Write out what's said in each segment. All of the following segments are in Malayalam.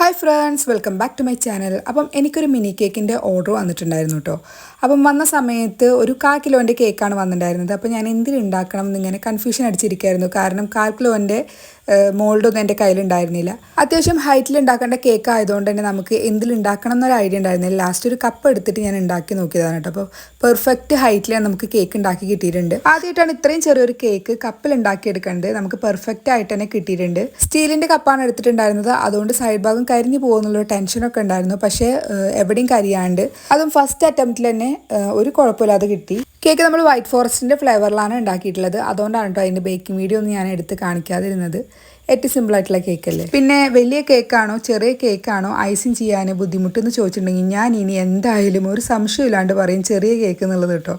Hi friends welcome back to my channel അപ്പം എനിക്കൊരു മിനി കേക്കിന്റെ ഓർഡർ വന്നിട്ടുണ്ടായിരുന്നു കേട്ടോ അപ്പം വന്ന സമയത്ത് ഒരു കാൽ കിലോന്റെ കേക്കാണ് വന്നിട്ടുണ്ടായിരുന്നത്. അപ്പം ഞാൻ എന്തിനുണ്ടാക്കണം എന്നിങ്ങനെ കൺഫ്യൂഷൻ അടിച്ചിരിക്കുകയായിരുന്നു കാരണം കാൽ കിലോന്റെ മോൾഡൊന്നും എന്റെ കയ്യിലുണ്ടായിരുന്നില്ല. അത്യാവശ്യം ഹൈറ്റിൽ ഉണ്ടാക്കേണ്ട കേക്ക് ആയതുകൊണ്ട് തന്നെ നമുക്ക് എന്തിലുണ്ടാക്കണം എന്നൊരു ഐഡിയ ഉണ്ടായിരുന്നില്ല. ലാസ്റ്റ് ഒരു കപ്പ് എടുത്തിട്ട് ഞാൻ ഉണ്ടാക്കി നോക്കിയതാണ് കേട്ടോ. അപ്പോൾ പെർഫെക്റ്റ് ഹൈറ്റിൽ നമുക്ക് കേക്ക് ഉണ്ടാക്കി കിട്ടിയിട്ടുണ്ട്. ആദ്യമായിട്ടാണ് ഇത്രയും ചെറിയൊരു കേക്ക് കപ്പിൽ ഉണ്ടാക്കി എടുക്കേണ്ടത് നമുക്ക് പെർഫെക്റ്റ് ആയിട്ട് തന്നെ കിട്ടിയിട്ടുണ്ട്. സ്റ്റീലിന്റെ കപ്പാണ് എടുത്തിട്ടുണ്ടായിരുന്നത്. അതുകൊണ്ട് സൈഡ് ഭാഗം കരിഞ്ഞു പോകുന്നുള്ളൊരു ടെൻഷനൊക്കെ ഉണ്ടായിരുന്നു. പക്ഷേ എവിടെയും കരിയാണ്ട്. അതും ഫസ്റ്റ് അറ്റംപ്റ്റിൽ തന്നെ ഒരു കുഴപ്പമില്ലാതെ കിട്ടി. കേക്ക് നമ്മൾ വൈറ്റ് ഫോറസ്റ്റിന്റെ ഫ്ലേവറിലാണ് ഉണ്ടാക്കിയിട്ടുള്ളത്. അതുകൊണ്ടാണ് കേട്ടോ അതിന്റെ ബേക്കിംഗ് വീഡിയോ ഒന്നും ഞാൻ എടുത്ത് കാണിക്കാതിരുന്നത്. ഏറ്റവും സിമ്പിൾ ആയിട്ടുള്ള കേക്കല്ലേ പിന്നെ വലിയ കേക്കാണോ ചെറിയ കേക്കാണോ ഐസിങ് ചെയ്യാൻ ബുദ്ധിമുട്ടെന്ന് ചോദിച്ചിട്ടുണ്ടെങ്കിൽ ഞാൻ ഇനി എന്തായാലും ഒരു സംശയമില്ലാണ്ട് പറയും ചെറിയ കേക്ക് എന്നുള്ളത് കേട്ടോ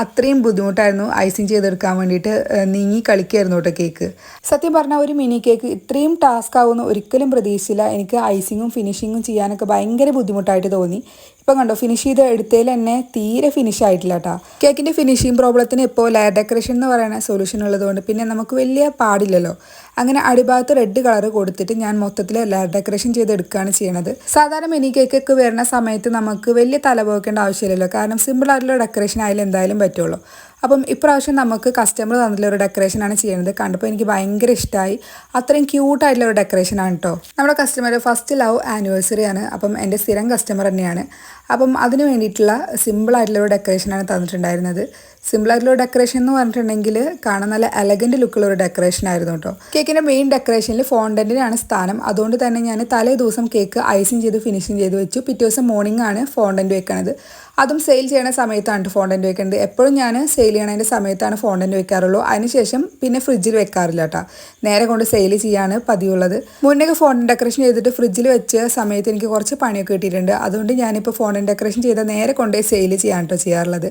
അത്രയും ബുദ്ധിമുട്ടായിരുന്നു ഐസിങ് ചെയ്തെടുക്കാൻ വേണ്ടിയിട്ട് നീങ്ങി കളിക്കായിരുന്നു കേട്ടോ കേക്ക്. സത്യം പറഞ്ഞാൽ ഒരു മിനി കേക്ക് ഇത്രയും ടാസ്ക് ആവുമെന്ന് ഒരിക്കലും പ്രതീക്ഷിച്ചില്ല. എനിക്ക് ഐസിങ്ങും ഫിനിഷിങ്ങും ചെയ്യാനൊക്കെ ഭയങ്കര ബുദ്ധിമുട്ടായിട്ട് തോന്നി. ഇപ്പം കണ്ടോ ഫിനിഷ് ചെയ്ത് എടുത്തതിൽ തന്നെ തീരെ ഫിനിഷ് ആയിട്ടില്ല കേട്ടോ. കേക്കിന്റെ ഫിനിഷിങ് പ്രോബ്ലത്തിന് ഇപ്പോൾ ലെയർ ഡെക്കറേഷൻ എന്ന് പറയുന്ന സൊല്യൂഷൻ ഉള്ളതുകൊണ്ട് പിന്നെ നമുക്ക് വലിയ പാടില്ലല്ലോ. അങ്ങനെ അടിഭാഗത്ത് റെഡ് കളർ കൊടുത്തിട്ട് ഞാൻ മൊത്തത്തിൽ ലെയർ ഡെക്കറേഷൻ ചെയ്തെടുക്കുകയാണ് ചെയ്യണത്. സാധാരണ മിനി കേക്കൊക്കെ വരുന്ന സമയത്ത് നമുക്ക് വലിയ തല പോകേണ്ട ആവശ്യമില്ലല്ലോ. കാരണം സിമ്പിൾ ആയിട്ടുള്ള ഡെക്കറേഷൻ ആയാലും എന്തായാലും പറ്റുള്ളൂ. അപ്പം ഇപ്രാവശ്യം നമുക്ക് കസ്റ്റമർ തന്നിട്ടുള്ള ഒരു ഡെക്കറേഷനാണ് ചെയ്യുന്നത്. കണ്ടപ്പോൾ എനിക്ക് ഭയങ്കര ഇഷ്ടമായി അത്രയും ക്യൂട്ടായിട്ടുള്ള ഒരു ഡെക്കറേഷനാണ് കേട്ടോ നമ്മുടെ കസ്റ്റമർ ഫസ്റ്റ് ലവ് ആനിവേഴ്സറി ആണ്. അപ്പം എന്റെ സ്ഥിരം കസ്റ്റമർ തന്നെയാണ്. അപ്പം അതിന് വേണ്ടിയിട്ടുള്ള സിമ്പിളായിട്ടുള്ള ഒരു ഡെക്കറേഷനാണ് തന്നിട്ടുണ്ടായിരുന്നത്. സിമ്പിളായിട്ടുള്ള ഡെക്കറേഷൻ എന്ന് പറഞ്ഞിട്ടുണ്ടെങ്കിൽ കാണാൻ നല്ല എലഗന്റ് ലുക്കുള്ള ഒരു ഡെക്കറേഷൻ ആയിരുന്നു കേട്ടോ കേക്കിന്റെ മെയിൻ ഡെക്കറേഷനിൽ ഫോണ്ടന്റിനാണ് സ്ഥാനം. അതുകൊണ്ട് തന്നെ ഞാൻ തലേ ദിവസം കേക്ക് ഐസിങ് ചെയ്ത് ഫിനിഷിങ് ചെയ്ത് വെച്ചു. പിറ്റേ ദിവസം മോർണിംഗ് ആണ് ഫോണ്ടന്റ് വെക്കണത്. അതും സെയിൽ ചെയ്യണ സമയത്താണ് ഫോണ്ടന്റ് വെക്കേണ്ടത് എപ്പോഴും ഞാൻ സെയിൽ ചെയ്യണതിന്റെ സമയത്താണ് ഫോണ്ടന്റ് വെക്കാറുള്ളൂ. അതിനുശേഷം പിന്നെ ഫ്രിഡ്ജിൽ വെക്കാറില്ല കേട്ടോ നേരെ കൊണ്ട് സെയിൽ ചെയ്യാണ് പതിവുള്ളത്. മുന്നേ ഫോണ്ടൻ ഡെക്കറേഷൻ ചെയ്തിട്ട് ഫ്രിഡ്ജിൽ വെച്ച സമയത്ത് എനിക്ക് കുറച്ച് പണിയൊക്കെ കിട്ടിയിട്ടുണ്ട്. അതുകൊണ്ട് ഞാനിപ്പോൾ ഫോണ്ടൻ ഡെക്കറേഷൻ ചെയ്ത നേരെ കൊണ്ടുപോയി സെയിൽ ചെയ്യാൻ കേട്ടോ ചെയ്യാറുള്ളത്.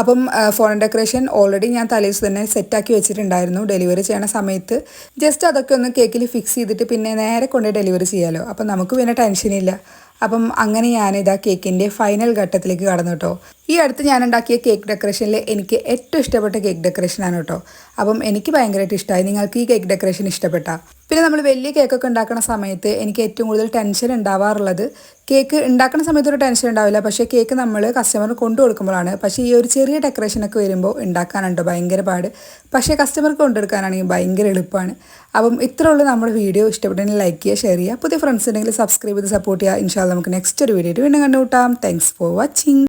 അപ്പം ഫോൺ ഡെക്കറേഷൻ ഓൾറെഡി ഞാൻ തലേദിവസം തന്നെ സെറ്റാക്കി വെച്ചിട്ടുണ്ടായിരുന്നു. ഡെലിവറി ചെയ്യണ സമയത്ത്. ജസ്റ്റ് അതൊക്കെ ഒന്ന് കേക്കിൽ ഫിക്സ് ചെയ്തിട്ട് പിന്നെ നേരെ കൊണ്ട് ഡെലിവറി ചെയ്യാമല്ലോ അപ്പം നമുക്ക് പിന്നെ ടെൻഷനില്ല അപ്പം അങ്ങനെ ഞാൻ ഇതാ കേക്കിന്റെ ഫൈനൽ ഘട്ടത്തിലേക്ക് കടന്നു കേട്ടോ ഈ അടുത്ത് ഞാൻ ഉണ്ടാക്കിയ കേക്ക് ഡെക്കറേഷനിൽ എനിക്ക് ഏറ്റവും ഇഷ്ടപ്പെട്ട കേക്ക് ഡെക്കറേഷനാണ് കേട്ടോ അപ്പം എനിക്ക് ഭയങ്കരമായിട്ട് ഇഷ്ടമായി നിങ്ങൾക്ക് ഈ കേക്ക് ഡെക്കറേഷൻ ഇഷ്ടപ്പെട്ട? പിന്നെ നമ്മൾ വലിയ കേക്കൊക്കെ ഉണ്ടാക്കുന്ന സമയത്ത് എനിക്ക് ഏറ്റവും കൂടുതൽ ടെൻഷൻ ഉണ്ടാവാറുള്ളത് കേക്ക് ഉണ്ടാക്കുന്ന സമയത്ത് ഒരു ടെൻഷൻ ഉണ്ടാവില്ല. പക്ഷേ കേക്ക് നമ്മൾ കസ്റ്റമറിന് കൊണ്ടു കൊടുക്കുമ്പോഴാണ്. പക്ഷേ ഈ ഒരു ചെറിയ ഡെക്കറേഷനൊക്കെ വരുമ്പോൾ ഉണ്ടാക്കാനുണ്ടോ ഭയങ്കര പാട്. പക്ഷേ കസ്റ്റമർക്ക് കൊണ്ടെടുക്കാനാണെങ്കിൽ ഭയങ്കര എളുപ്പമാണ്. അപ്പം ഉള്ളൂ നമ്മുടെ വീഡിയോ ഇഷ്ടപ്പെട്ടെങ്കിൽ ലൈക്ക് ചെയ്യുക ഷെയർ ചെയ്യുക. പുതിയ ഫ്രണ്ട്സ് ഉണ്ടെങ്കിൽ സബ്സ്ക്രൈബ് ചെയ്ത് സപ്പോർട്ട് ചെയ്യുക. ഇൻഷാല്ല നമുക്ക് നെക്സ്റ്റ് ഒരു വീഡിയോ വീണ്ടും കണ്ടുകൂട്ടാം താങ്ക്സ് ഫോർ വാച്ചിങ്